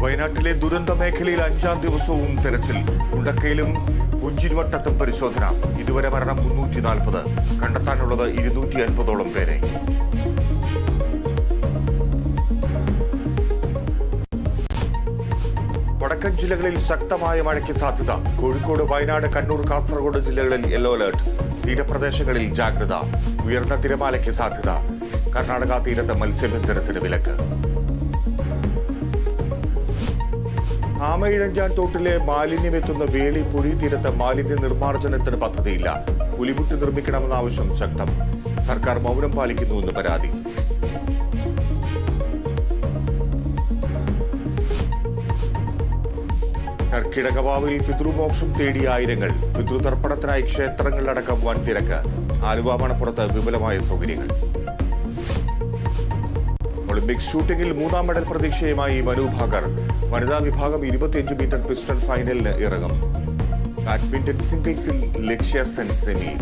വയനാട്ടിലെ ദുരന്ത മേഖലയിൽ അഞ്ചാം ദിവസവും തെരച്ചിൽ. മുണ്ടക്കയിലും പുഞ്ചിരിവട്ടത്തും പരിശോധന. ഇതുവരെ മരണം മുന്നൂറ്റി നാൽപ്പത് കണ്ടെത്താനുള്ളത് ഇരുന്നൂറ്റി അൻപതോളം പേരെ. വടക്കൻ ജില്ലകളിൽ ശക്തമായ മഴയ്ക്ക് സാധ്യത. കോഴിക്കോട് വയനാട് കണ്ണൂർ കാസർഗോഡ് ജില്ലകളിൽ യെല്ലോ അലേർട്ട്. തീരപ്രദേശങ്ങളിൽ ജാഗ്രത. ഉയർന്ന തിരമാലയ്ക്ക് സാധ്യത. കർണാടക തീരത്ത് മത്സ്യബന്ധനത്തിന് വിലക്ക്. ആമയിഴഞ്ചാൻ തോട്ടിലെ മാലിന്യമെത്തുന്ന വേളി പുഴി തീരത്ത് മാലിന്യ നിർമ്മാർജനത്തിന് പദ്ധതിയില്ല. പുലിമുട്ട് നിർമ്മിക്കണമെന്ന ആവശ്യം ശക്തം. സർക്കാർ മൗനം പാലിക്കുന്നുവെന്ന് പരാതി. കർക്കിടകവാവിൽ പിതൃമോക്ഷം തേടിയ ആയിരങ്ങൾ. പിതൃതർപ്പണത്തിനായി ക്ഷേത്രങ്ങളിലടക്കം വൻ തിരക്ക് ആലുവ മണപ്പുറത്ത് വിപുലമായ സൗകര്യങ്ങൾ. ഒളിമ്പിക്സ് ഷൂട്ടിംഗിൽ മൂന്നാം മെഡൽ പ്രതീക്ഷയുമായി മനു ഭാക്കർ വനിതാ വിഭാഗം ഇരുപത്തിയഞ്ച് മീറ്റർ പിസ്റ്റൾ ഫൈനലിന് ഇറങ്ങും. ബാഡ്മിന്റൺ സിംഗിൾസിൽ ലക്ഷ്യ സെൻ സെമിയിൽ